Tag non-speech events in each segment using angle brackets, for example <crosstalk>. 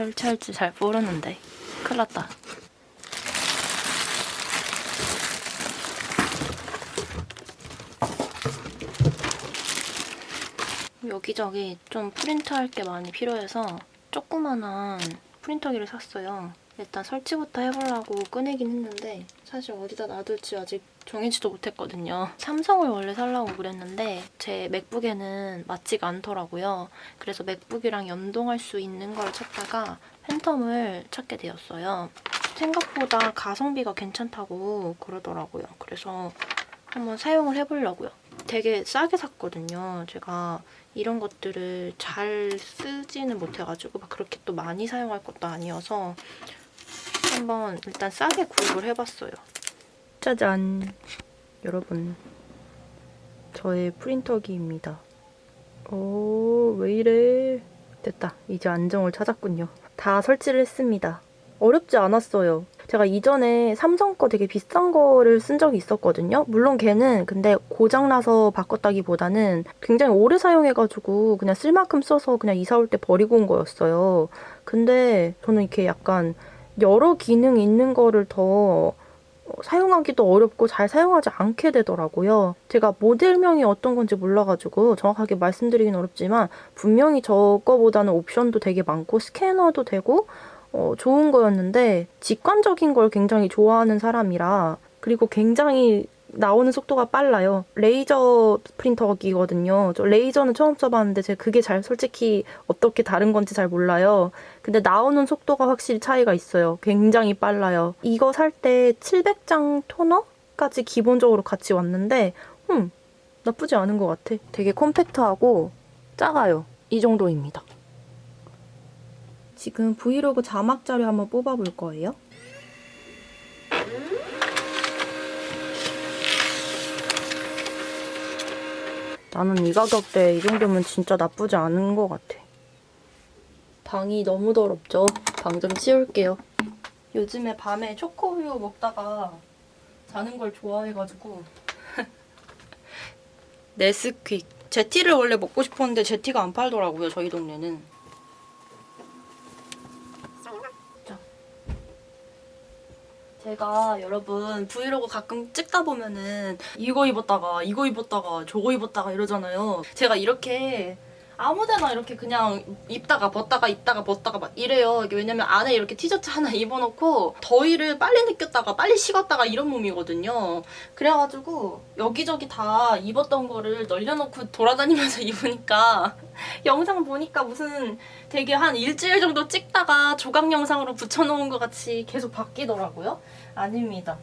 설치할지 잘 모르는데 큰일 났다. 여기저기 좀 프린트할 게 많이 필요해서 조그만한 프린터기를 샀어요. 일단 설치부터 해보려고 꺼내긴 했는데 사실 어디다 놔둘지 아직 정해지도 못했거든요. 삼성을 원래 살라고 그랬는데 제 맥북에는 맞지가 않더라고요. 그래서 맥북이랑 연동할 수 있는 걸 찾다가 팬텀을 찾게 되었어요. 생각보다 가성비가 괜찮다고 그러더라고요. 그래서 한번 사용을 해보려고요. 되게 싸게 샀거든요. 제가 이런 것들을 잘 쓰지는 못해가지고 막 그렇게 또 많이 사용할 것도 아니어서 한번 일단 싸게 구입을 해봤어요. 짜잔! 여러분, 저의 프린터기입니다. 오, 왜 이래? 됐다. 이제 안정을 찾았군요. 다 설치를 했습니다. 어렵지 않았어요. 제가 이전에 삼성 거 되게 비싼 거를 쓴 적이 있었거든요. 물론 걔는 근데 고장나서 바꿨다기보다는 굉장히 오래 사용해가지고 그냥 쓸 만큼 써서 그냥 이사 올 때 버리고 온 거였어요. 근데 저는 이렇게 약간 여러 기능 있는 거를 더 사용하기도 어렵고 잘 사용하지 않게 되더라고요. 제가 모델명이 어떤 건지 몰라가지고 정확하게 말씀드리긴 어렵지만 분명히 저거보다는 옵션도 되게 많고 스캐너도 되고 어, 좋은 거였는데 직관적인 걸 굉장히 좋아하는 사람이라 그리고 굉장히 나오는 속도가 빨라요. 레이저 프린터기거든요. 저 레이저는 처음 써봤는데 제가 그게 잘 솔직히 어떻게 다른 건지 잘 몰라요. 근데 나오는 속도가 확실히 차이가 있어요. 굉장히 빨라요. 이거 살 때 700장 토너까지 기본적으로 같이 왔는데 음 나쁘지 않은 것 같아. 되게 컴팩트하고 작아요. 이 정도입니다. 지금 브이로그 자막 자료 한번 뽑아볼 거예요. 나는 이 가격대에 이 정도면 진짜 나쁘지 않은 것 같아. 방이 너무 더럽죠? 방 좀 치울게요. 요즘에 밤에 초코우유 먹다가 자는 걸 좋아해가지고 <laughs> 네스퀵 제티를 원래 먹고 싶었는데 제티가 안 팔더라고요 저희 동네는 제가 여러분 브이로그 가끔 찍다 보면은 이거 입었다가 이거 입었다가 저거 입었다가 이러잖아요. 제가 이렇게 아무데나 이렇게 그냥 입다가 벗다가 입다가 벗다가 막 이래요. 이게 왜냐면 안에 이렇게 티셔츠 하나 <laughs> 입어놓고 더위를 빨리 느꼈다가 빨리 식었다가 이런 몸이거든요. 그래가지고 여기저기 다 입었던 거를 널려놓고 돌아다니면서 <laughs> 입으니까 영상 보니까 무슨 되게 한 일주일 정도 찍다가 조각 영상으로 붙여놓은 것 같이 계속 바뀌더라고요. 아닙니다.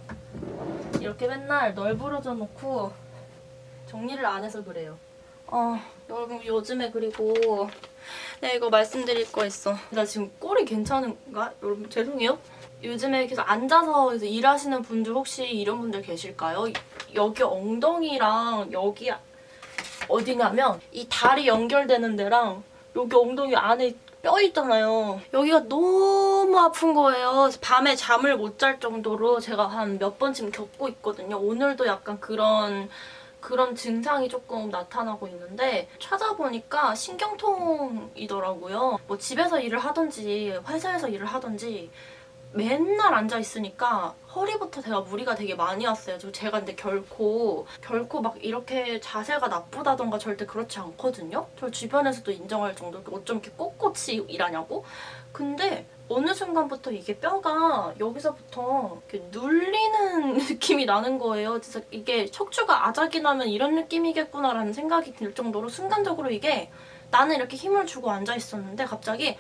이렇게 맨날 널브러져 놓고 정리를 안 해서 그래요. 어, 여러분 요즘에 그리고 내가 이거 말씀드릴 거 있어. 나 지금 꼴이 괜찮은가? 여러분 죄송해요. 요즘에 계속 앉아서 일하시는 분들 혹시 이런 분들 계실까요? 여기 엉덩이랑 여기 어디냐면 이 다리 연결되는 데랑 여기 엉덩이 안에 뼈 있잖아요. 여기가 너무 아픈 거예요. 밤에 잠을 못 잘 정도로 제가 한 몇번 지금 겪고 있거든요. 오늘도 약간 그런 그런 증상이 조금 나타나고 있는데 찾아보니까 신경통이더라고요. 뭐 집에서 일을 하든지 회사에서 일을 하든지 맨날 앉아 있으니까 허리부터 제가 무리가 되게 많이 왔어요. 저 제가 근데 결코 결코 막 이렇게 자세가 나쁘다던가 절대 그렇지 않거든요. 저 주변에서도 인정할 정도로 어쩜 이렇게 꼿꼿이 일하냐고. 근데 어느 순간부터 이게 뼈가 여기서부터 눌리는 <laughs> 느낌이 나는 거예요. 진짜 이게 척추가 아작이 나면 이런 느낌이겠구나라는 생각이 들 정도로 순간적으로 이게 나는 이렇게 힘을 주고 앉아 있었는데 갑자기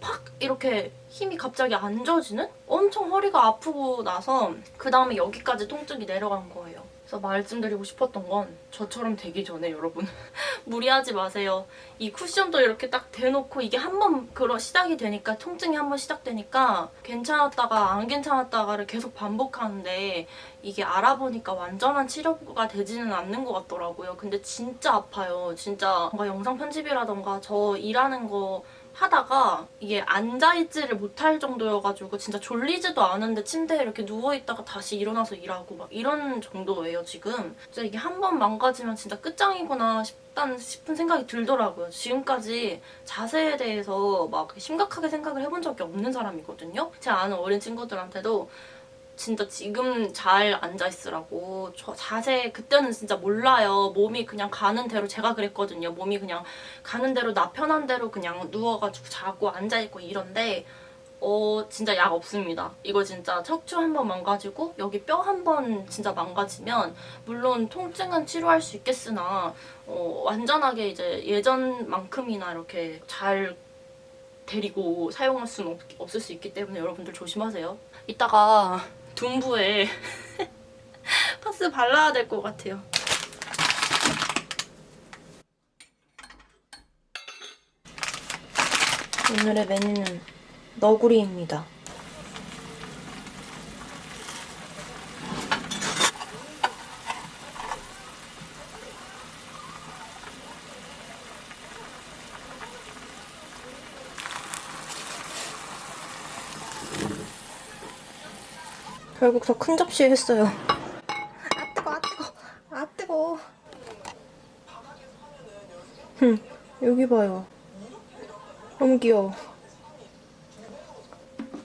팍 이렇게 힘이 갑자기 안 져지는? 엄청 허리가 아프고 나서 그 다음에 여기까지 통증이 내려간 거예요. 그래서 말씀드리고 싶었던 건 저처럼 되기 전에 여러분 <laughs> 무리하지 마세요. 이 쿠션도 이렇게 딱 대놓고 이게 한 번 그런 시작이 되니까 통증이 한 번 시작되니까 괜찮았다가 안 괜찮았다가를 계속 반복하는데 이게 알아보니까 완전한 치료가 되지는 않는 것 같더라고요. 근데 진짜 아파요. 진짜 뭔가 영상 편집이라던가 저 일하는 거 하다가 이게 앉아있지를 못할 정도여가지고 진짜 졸리지도 않은데 침대에 이렇게 누워있다가 다시 일어나서 일하고 막 이런 정도예요 지금. 진짜 이게 한 번 망가지면 진짜 끝장이구나 싶다는 싶은 생각이 들더라고요. 지금까지 자세에 대해서 막 심각하게 생각을 해본 적이 없는 사람이거든요. 제가 아는 어린 친구들한테도 진짜 지금 잘 앉아있으라고. 저 자세 그때는 진짜 몰라요. 몸이 그냥 가는 대로 제가 그랬거든요. 몸이 그냥 가는 대로 나 편한 대로 그냥 누워가지고 자고 앉아있고 이런데 어 진짜 약 없습니다. 이거 진짜 척추 한 번 망가지고 여기 뼈 한 번 진짜 망가지면 물론 통증은 치료할 수 있겠으나 어 완전하게 이제 예전만큼이나 이렇게 잘 데리고 사용할 수는 없, 없을 수 있기 때문에 여러분들 조심하세요. 이따가 둔부에 <laughs> 파스 발라야 될 것 같아요 오늘의 메뉴는 너구리입니다. 결국 더 큰 접시에 했어요. 아 뜨거, 아 뜨거, 아 뜨거. 흠, 여기 봐요. 너무 귀여워.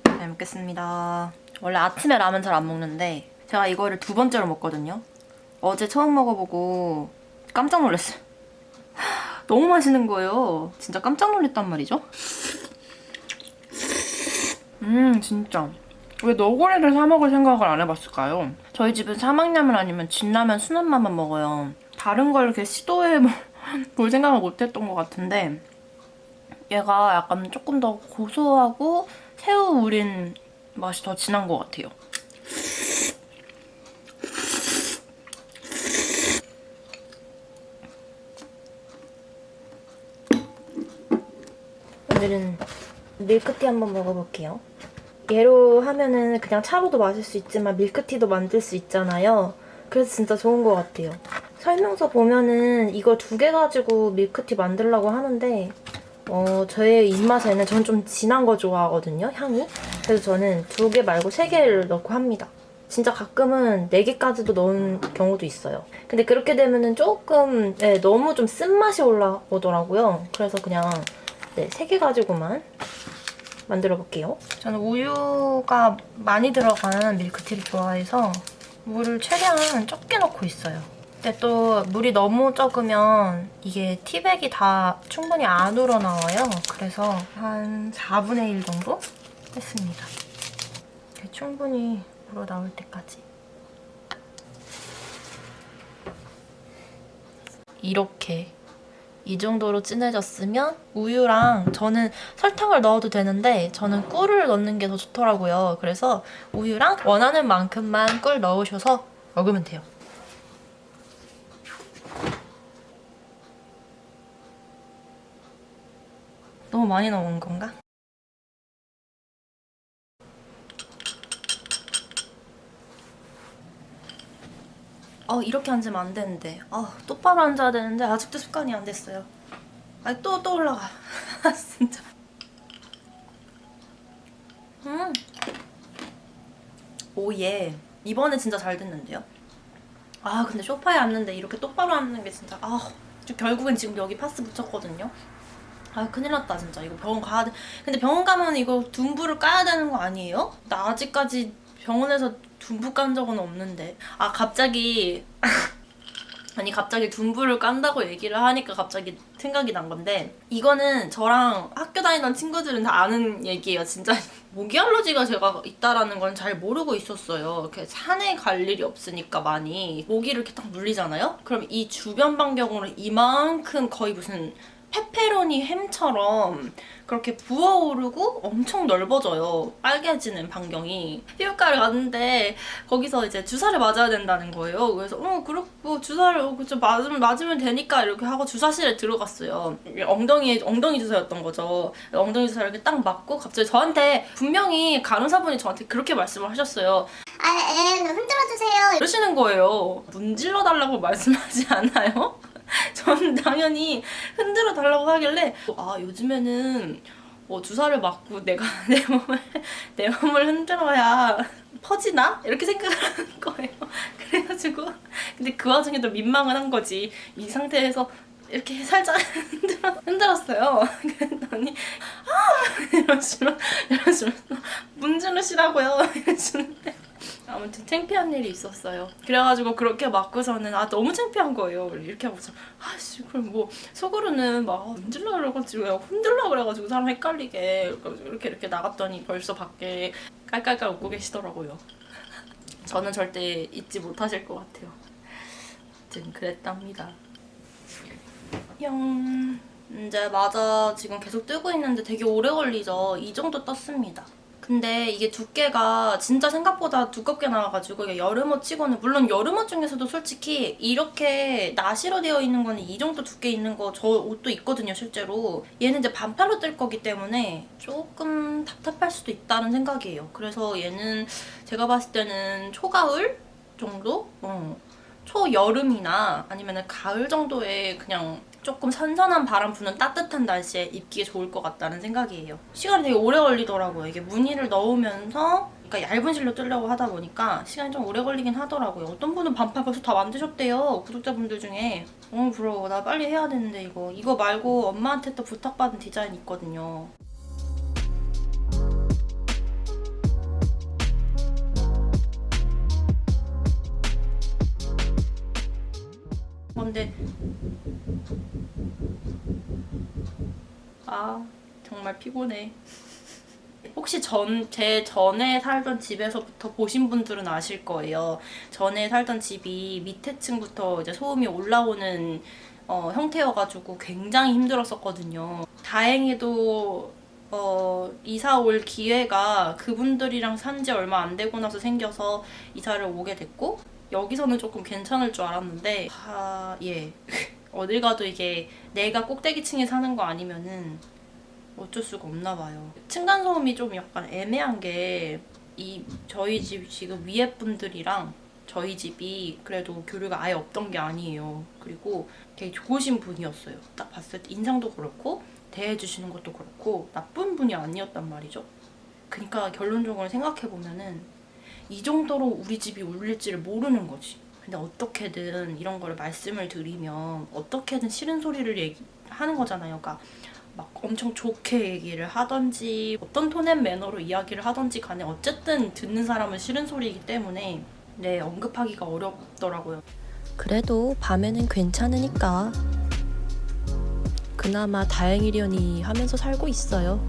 잘 먹겠습니다. 원래 아침에 라면 잘 안 먹는데 제가 이거를 두 번째로 먹거든요. 어제 처음 먹어보고 깜짝 놀랐어요. <laughs> 너무 맛있는 거예요. 진짜 깜짝 놀랐단 말이죠. 음 진짜 왜 너구리를 사 먹을 생각을 안 해봤을까요? 저희 집은 사막라면 아니면 진라면 순한맛만 먹어요. 다른 걸 이렇게 시도해 <laughs> 볼 생각을 못했던 것 같은데 얘가 약간 조금 더 고소하고 새우 우린 맛이 더 진한 것 같아요. 오늘은 밀크티 한번 먹어볼게요. 얘로 하면은 그냥 차로도 마실 수 있지만 밀크티도 만들 수 있잖아요. 그래서 진짜 좋은 것 같아요. 설명서 보면은 이거 두 개 가지고 밀크티 만들려고 하는데 어, 저의 입맛에는 전 좀 진한 거 좋아하거든요, 향이. 그래서 저는 두 개 말고 세 개를 넣고 합니다. 진짜 가끔은 네 개까지도 넣은 경우도 있어요. 근데 그렇게 되면은 조금 네, 너무 좀 쓴맛이 올라오더라고요. 그래서 그냥 네, 세개 가지고만 만들어 볼게요. 저는 우유가 많이 들어간 밀크티를 좋아해서 물을 최대한 적게 넣고 있어요. 근데 또 물이 너무 적으면 이게 티백이 다 충분히 안 우러나와요. 그래서 한 4분의 1 정도 했습니다. 충분히 우러나올 때까지. 이렇게 이 정도로 진해졌으면 우유랑 저는 설탕을 넣어도 되는데 저는 꿀을 넣는 게 더 좋더라고요. 그래서 우유랑 원하는 만큼만 꿀 넣으셔서 먹으면 돼요. 너무 많이 넣은 건가? 어 이렇게 앉으면 안 되는데. 아 똑바로 앉아야 되는데 아직도 습관이 안 됐어요. 아니 또또 올라가. <laughs> 진짜. 음. 오예. 이번에 진짜 잘 됐는데요? 아 근데 소파에 앉는데 이렇게 똑바로 앉는 게 진짜 아저 결국엔 지금 여기 파스 붙였거든요? 아 큰일 났다 진짜. 이거 병원 가야 돼. 근데 병원 가면 이거 둔부를 까야 되는 거 아니에요? 나 아직까지 병원에서 둔부 깐 적은 없는데. 아 갑자기 <laughs> 아니 갑자기 둔부를 깐다고 얘기를 하니까 갑자기 생각이 난 건데 이거는 저랑 학교 다니던 친구들은 다 아는 얘기예요 진짜. <laughs> 모기 알러지가 제가 있다라는 건 잘 모르고 있었어요. 이렇게 산에 갈 일이 없으니까 많이. 모기를 이렇게 딱 물리잖아요? 그럼 이 주변 반경으로 이만큼 거의 무슨 페페로니 햄처럼 그렇게 부어오르고 엄청 넓어져요. 빨개지는 반경이. 피부과를 갔는데 거기서 이제 주사를 맞아야 된다는 거예요. 그래서 어 그렇고 주사를 어, 그쵸 맞으면 맞으면 되니까 이렇게 하고 주사실에 들어갔어요. 엉덩이 엉덩이 주사였던 거죠. 엉덩이 주사 이렇게 딱 맞고 갑자기 저한테 분명히 간호사분이 저한테 그렇게 말씀을 하셨어요. 아, 에, 흔들어 주세요. 이러시는 거예요. 문질러 달라고 <laughs> 말씀하지 않아요? 전 <laughs> 당연히 흔들어 달라고 하길래 아 요즘에는 어, 주사를 맞고 내가 <laughs> 내 몸을 내 몸을 흔들어야 퍼지나 이렇게 생각을 하는 거예요. <laughs> 그래가지고 근데 그 와중에도 민망은 한 거지. 이 상태에서 이렇게 살짝 흔들어, 흔들었어요. <laughs> 그랬더니 아 이러시면 이러시면 문지르시라고요 <laughs> 이러시는데 아무튼 창피한 일이 있었어요. 그래가지고 그렇게 맞고서는 아 너무 창피한 거예요. 이렇게 하고서 아씨 그럼 뭐 속으로는 막 문질러 그래가지고 야, 흔들라 그래가지고 사람 헷갈리게 이렇게 이렇게 나갔더니 벌써 밖에 깔깔깔 웃고 계시더라고요. <laughs> 저는 절대 잊지 못하실 것 같아요. 아무튼 그랬답니다. 영 이제 맞아 지금 계속 뜨고 있는데 되게 오래 걸리죠. 이 정도 떴습니다. 근데 이게 두께가 진짜 생각보다 두껍게 나와가지고 이게 여름옷 치고는 물론 여름옷 중에서도 솔직히 이렇게 나시로 되어 있는 거는 이 정도 두께 있는 거 저 옷도 있거든요 실제로 얘는 이제 반팔로 뜰 거기 때문에 조금 답답할 수도 있다는 생각이에요 그래서 얘는 제가 봤을 때는 초가을 정도? 어. 초여름이나 아니면 가을 정도에 그냥 조금 선선한 바람 부는 따뜻한 날씨에 입기에 좋을 것 같다는 생각이에요. 시간이 되게 오래 걸리더라고요. 이게 무늬를 넣으면서 그러니까 얇은 실로 뜨려고 하다 보니까 시간이 좀 오래 걸리긴 하더라고요. 어떤 분은 반팔 벌써 다 만드셨대요. 구독자분들 중에. 어 부러워. 나 빨리 해야 되는데 이거. 이거 말고 엄마한테 또 부탁받은 디자인 있거든요. 근데 아 정말 피곤해. 혹시 전 제 전에 살던 집에서부터 보신 분들은 아실 거예요. 전에 살던 집이 밑에 층부터 이제 소음이 올라오는 어, 형태여가지고 굉장히 힘들었었거든요. 다행히도 어, 이사 올 기회가 그분들이랑 산 지 얼마 안 되고 나서 생겨서 이사를 오게 됐고 여기서는 조금 괜찮을 줄 알았는데 아, 예. <laughs> 어딜 가도 이게 내가 꼭대기층에 사는 거 아니면은 어쩔 수가 없나 봐요. 층간 소음이 좀 약간 애매한 게 이 저희 집 지금 위에 분들이랑 저희 집이 그래도 교류가 아예 없던 게 아니에요. 그리고 되게 좋으신 분이었어요. 딱 봤을 때 인상도 그렇고 대해주시는 것도 그렇고 나쁜 분이 아니었단 말이죠. 그러니까 결론적으로 생각해 보면은 이 정도로 우리 집이 울릴지를 모르는 거지. 근데 어떻게든 이런 거를 말씀을 드리면 어떻게든 싫은 소리를 얘기하는 거잖아요. 그러니까 막 엄청 좋게 얘기를 하던지 어떤 톤앤 매너로 이야기를 하던지 간에 어쨌든 듣는 사람은 싫은 소리이기 때문에 네 언급하기가 어렵더라고요. 그래도 밤에는 괜찮으니까. 그나마 다행이려니 하면서 살고 있어요.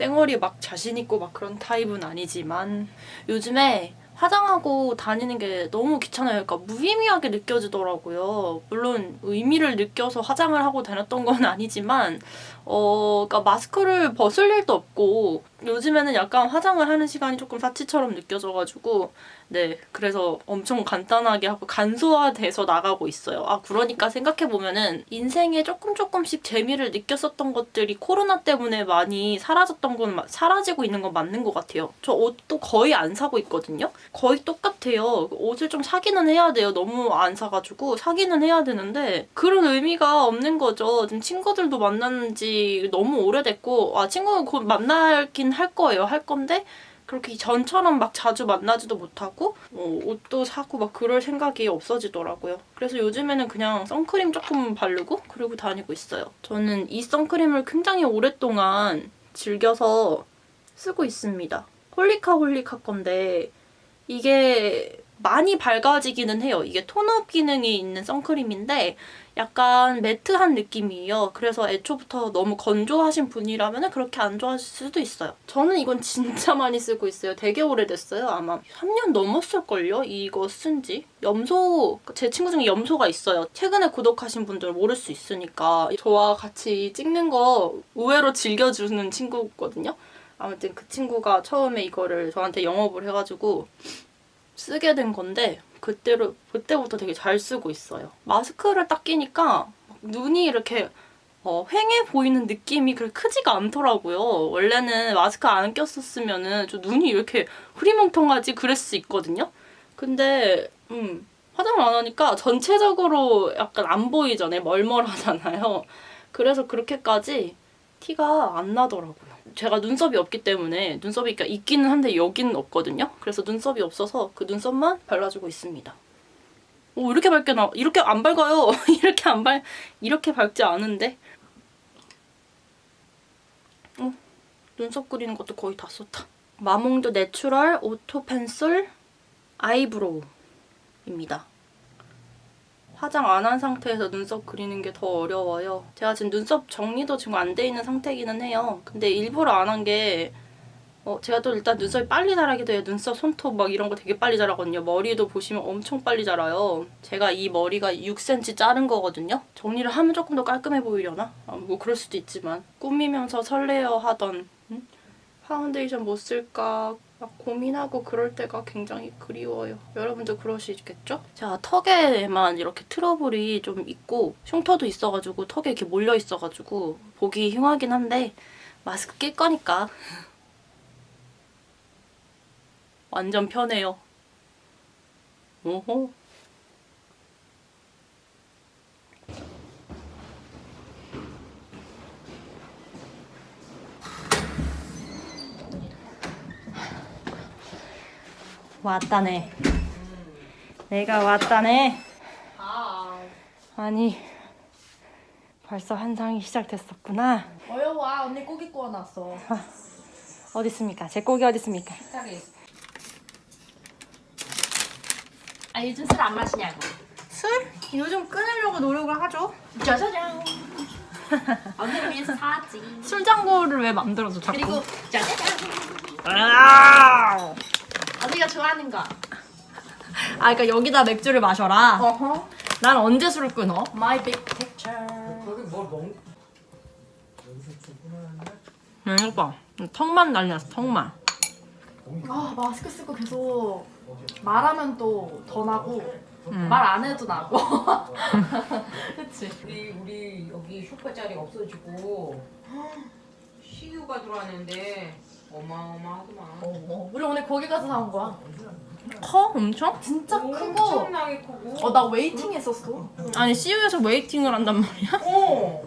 쌩얼이 막 자신 있고 막 그런 타입은 아니지만 요즘에 화장하고 다니는 게 너무 귀찮아요. 그러니까 무의미하게 느껴지더라고요. 물론 의미를 느껴서 화장을 하고 다녔던 건 아니지만 어, 그러니까 마스크를 벗을 일도 없고 요즘에는 약간 화장을 하는 시간이 조금 사치처럼 느껴져가지고 네 그래서 엄청 간단하게 하고 간소화돼서 나가고 있어요. 아 그러니까 생각해 보면은 인생에 조금 조금씩 재미를 느꼈었던 것들이 코로나 때문에 많이 사라졌던 건 마- 사라지고 있는 건 맞는 것 같아요. 저 옷도 거의 안 사고 있거든요. 거의 똑같아요. 옷을 좀 사기는 해야 돼요. 너무 안 사가지고 사기는 해야 되는데 그런 의미가 없는 거죠. 지금 친구들도 만나는 지 너무 오래됐고 아 친구는 곧 만나긴 할 거예요. 할 건데 그렇게 전처럼 막 자주 만나지도 못하고 어, 옷도 사고 막 그럴 생각이 없어지더라고요. 그래서 요즘에는 그냥 선크림 조금 바르고 그러고 다니고 있어요. 저는 이 선크림을 굉장히 오랫동안 즐겨서 쓰고 있습니다. 홀리카 홀리카 건데 이게 많이 밝아지기는 해요. 이게 톤업 기능이 있는 선크림인데 약간 매트한 느낌이에요. 그래서 애초부터 너무 건조하신 분이라면 그렇게 안 좋아하실 수도 있어요. 저는 이건 진짜 많이 쓰고 있어요. 되게 오래됐어요. 아마 3년 넘었을걸요? 이거 쓴 지. 염소, 제 친구 중에 염소가 있어요. 최근에 구독하신 분들 모를 수 있으니까 저와 같이 찍는 거 의외로 즐겨주는 친구거든요. 아무튼 그 친구가 처음에 이거를 저한테 영업을 해가지고 쓰게 된 건데 그때로 그때부터 되게 잘 쓰고 있어요. 마스크를 딱 끼니까 눈이 이렇게 어, 휑해 보이는 느낌이 그렇게 크지가 않더라고요. 원래는 마스크 안 꼈었으면은 좀 눈이 이렇게 흐리멍텅하지 그랬을 수 있거든요. 근데 음 화장을 안 하니까 전체적으로 약간 안 보이잖아요. 멀멀하잖아요. 그래서 그렇게까지 티가 안 나더라고요. 제가 눈썹이 없기 때문에 눈썹이 그러니까 있기는 한데 여기는 없거든요. 그래서 눈썹이 없어서 그 눈썹만 발라주고 있습니다. 오 이렇게 밝게 나 이렇게 안 밝아요. <laughs> 이렇게 안 밝 이렇게 밝지 않은데. 어, 눈썹 그리는 것도 거의 다 썼다. 마몽드 내추럴 오토 펜슬 아이브로우입니다. 화장 안 한 상태에서 눈썹 그리는 게 더 어려워요. 제가 지금 눈썹 정리도 지금 안 돼 있는 상태이기는 해요. 근데 일부러 안 한게 어, 제가 또 일단 눈썹이 빨리 자라기도 해요. 눈썹, 손톱 막 이런 거 되게 빨리 자라거든요. 머리도 보시면 엄청 빨리 자라요. 제가 이 머리가 6cm 자른 거거든요. 정리를 하면 조금 더 깔끔해 보이려나? 아, 뭐 그럴 수도 있지만 꾸미면서 설레어 하던 음? 파운데이션 뭐 쓸까 막 고민하고 그럴 때가 굉장히 그리워요. 여러분도 그러시겠죠? 제가 턱에만 이렇게 트러블이 좀 있고 흉터도 있어가지고 턱에 이렇게 몰려 있어가지고 보기 흉하긴 한데 마스크 낄 거니까 <laughs> 완전 편해요. 오호. 왔다네. 내가 왔다네. 아니 벌써 한상이 시작됐었구나. 어여와 언니 꼭 입고 와놨어. 어디 있습니까? 제 고기 어디 있습니까? 아 요즘 술 안 마시냐고. 술? 요즘 끊으려고 노력을 하죠. 짜자잔. <laughs> 언니를 위해서 사왔지. 술장고를 왜 만들어줘 자꾸? 그리고 짜자잔. 아! 언니가 좋아하는 거. 아, 그러니까 여기다 맥주를 마셔라. 어허. 난 언제 술을 끊어? My big picture. 야, 이거 봐. 턱만 난리 났어, 턱만. 아 마스크 쓰고 계속 말하면 또 더 나고 음. 말안 해도 나고. <laughs> 그치. 우리 우리 여기 쇼파 자리가 없어지고 시유가 들어왔는데 어마어마하더만. 어, 우리 오늘 거기 가서 사온 거야. 커? 엄청? 진짜 크고. 엄청나게 크고. 어 나 웨이팅 했었어. 아니, CU에서 웨이팅을 한단 말이야? 어.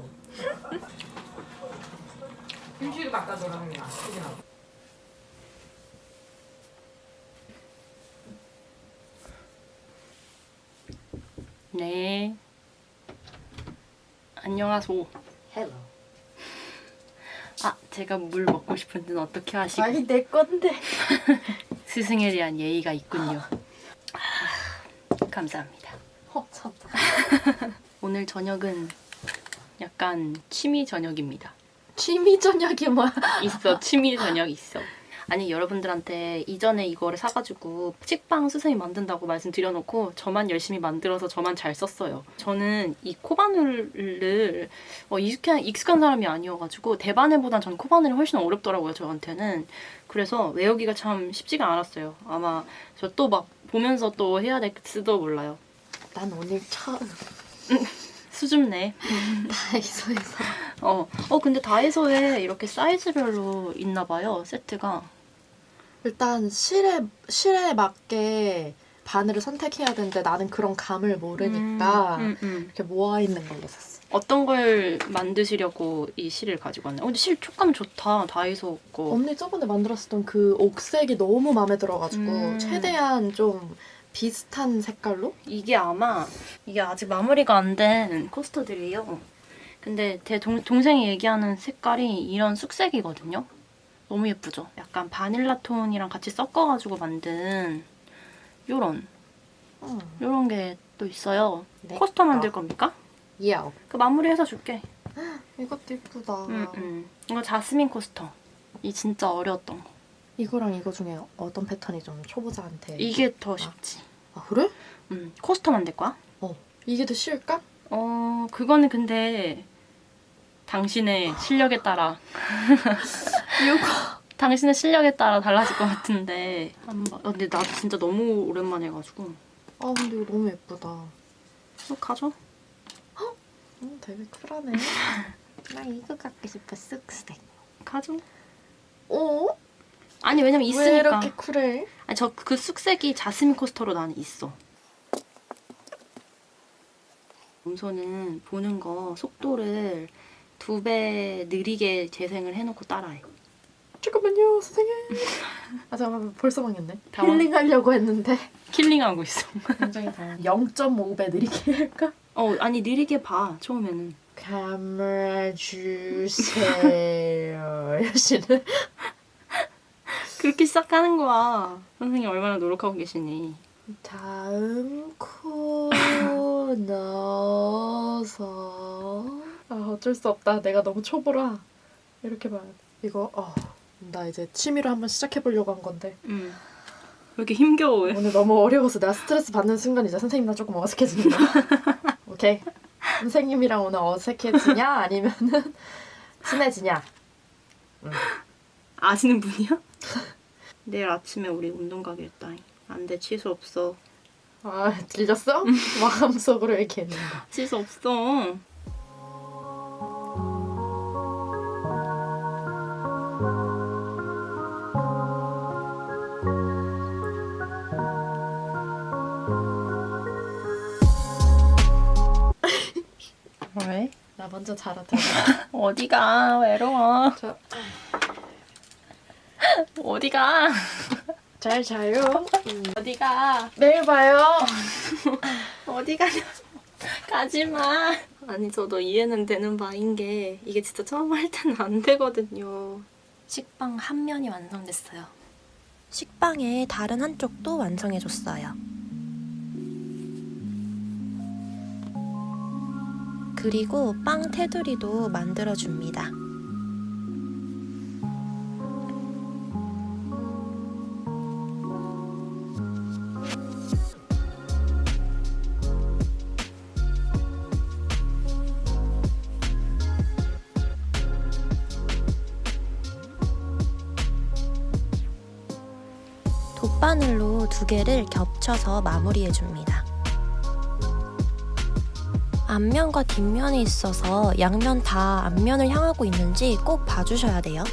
김치도 갖다 줘라 형이야. 네. 안녕하소. 헬로. 아, 제가 물 먹고 싶은 데는 어떻게 하시고 아니 내 건데. <laughs> 스승에 대한 예의가 있군요. 아, 감사합니다. 허참다. <laughs> 오늘 저녁은 약간 취미 저녁입니다. 취미 저녁이 뭐야? 있어 취미 저녁 있어 아니 여러분들한테 이전에 이거를 사가지고 식빵 수세미 만든다고 말씀드려놓고 저만 열심히 만들어서 저만 잘 썼어요. 저는 이 코바늘을 어, 익숙한, 익숙한 사람이 아니어가지고 대바늘보단 전 코바늘이 훨씬 어렵더라고요 저한테는. 그래서 외우기가 참 쉽지가 않았어요. 아마 저 또 막 보면서 또 해야 될지도 몰라요. 난 오늘 처음. <laughs> 수줍네. <laughs> 다이소에서. 어, 어 근데 다이소에 이렇게 사이즈별로 있나 봐요 세트가 일단 실에 실에 맞게 바늘을 선택해야 되는데 나는 그런 감을 모르니까 음, 음. 이렇게 모아 있는 걸로 샀어. 어떤 걸 만드시려고 이 실을 가지고 왔나요? 어, 근데 실 촉감 좋다 다이소 거 언니 저번에 만들었었던 그 옥색이 너무 마음에 들어가지고 음. 최대한 좀 비슷한 색깔로 이게 아마 이게 아직 마무리가 안 된 코스터들이에요 근데 제 동, 동생이 얘기하는 색깔이 이런 쑥색이거든요 너무 예쁘죠? 약간 바닐라 톤이랑 같이 섞어가지고 만든 요런 응. 요런 게 또 있어요 네. 코스터 만들 겁니까? 이야 그 마무리해서 줄게 이것도 예쁘다. 음, 음. 이거 자스민 코스터 이 진짜 어려웠던 거 이거랑 이거 중에 어떤 패턴이 좀 초보자한테 이게 더 쉽지 아 그래? 음, 코스터 만들 거야? 이게 더 쉬울까? 어, 그거는 근데 당신의 실력에 따라 <laughs> 이거 <laughs> 당신의 실력에 따라 달라질 것 같은데 한번 어, 근데 나도 진짜 너무 오랜만에 해가지고 아 근데 이거 너무 예쁘다. 어, 가져 음, 되게 쿨하네. <laughs> 나 이거 갖고 싶어 쑥스tek. 가져 어? 아니 왜냐면 왜 있으니까 이렇게 쿨해? 아니 저 그 쑥색이 자스민 코스터로 나는 있어 음소는 보는 거 속도를 두 배 느리게 재생을 해놓고 따라해. 잠깐만요, 선생님. 아 잠깐만 벌써 망했네. 당황. 힐링하려고 했는데 킬링하고 있어. 굉장히 당황. 0.5배 느리게 할까? 어 아니 느리게 봐 처음에는. 감을 주세요. 여시는 그렇게 시작하는 거야. 선생님 얼마나 노력하고 계시니. 다음 코 넣어서 아 어쩔 수 없다. 내가 너무 초보라. 이렇게 봐야 돼. 이거 어, 나 이제 취미로 한번 시작해 보려고 한 건데 음. 왜 이렇게 힘겨워해? 오늘 너무 어려워서 내가 스트레스 받는 순간 이제 선생님이랑 조금 거야. <laughs> 오케이. 선생님이랑 오늘 어색해지냐 아니면은 <laughs> 친해지냐? 아시는 분이야? <laughs> 내일 아침에 우리 운동 가기로 했다. 안돼 취소 없어. 아 들렸어? 마음속으로 얘기했는데. 취소 없어. 나 먼저 자라다. <laughs> 어디가 외로워. 저- <laughs> 어디가? 잘 자요. 어디가? 내일 봐요. <laughs> 어디 가냐? 가지 마. 아니 저도 이해는 되는 바인 게 이게 진짜 처음 할 때는 안 되거든요. 식빵 한 면이 완성됐어요. 식빵의 다른 한쪽도 완성해줬어요. 그리고 빵 테두리도 만들어줍니다. 돗바늘로 두 개를 겹쳐서 마무리해줍니다. 앞면과 뒷면이 있어서 양면 다 앞면을 향하고 있는지 꼭 봐주셔야 돼요.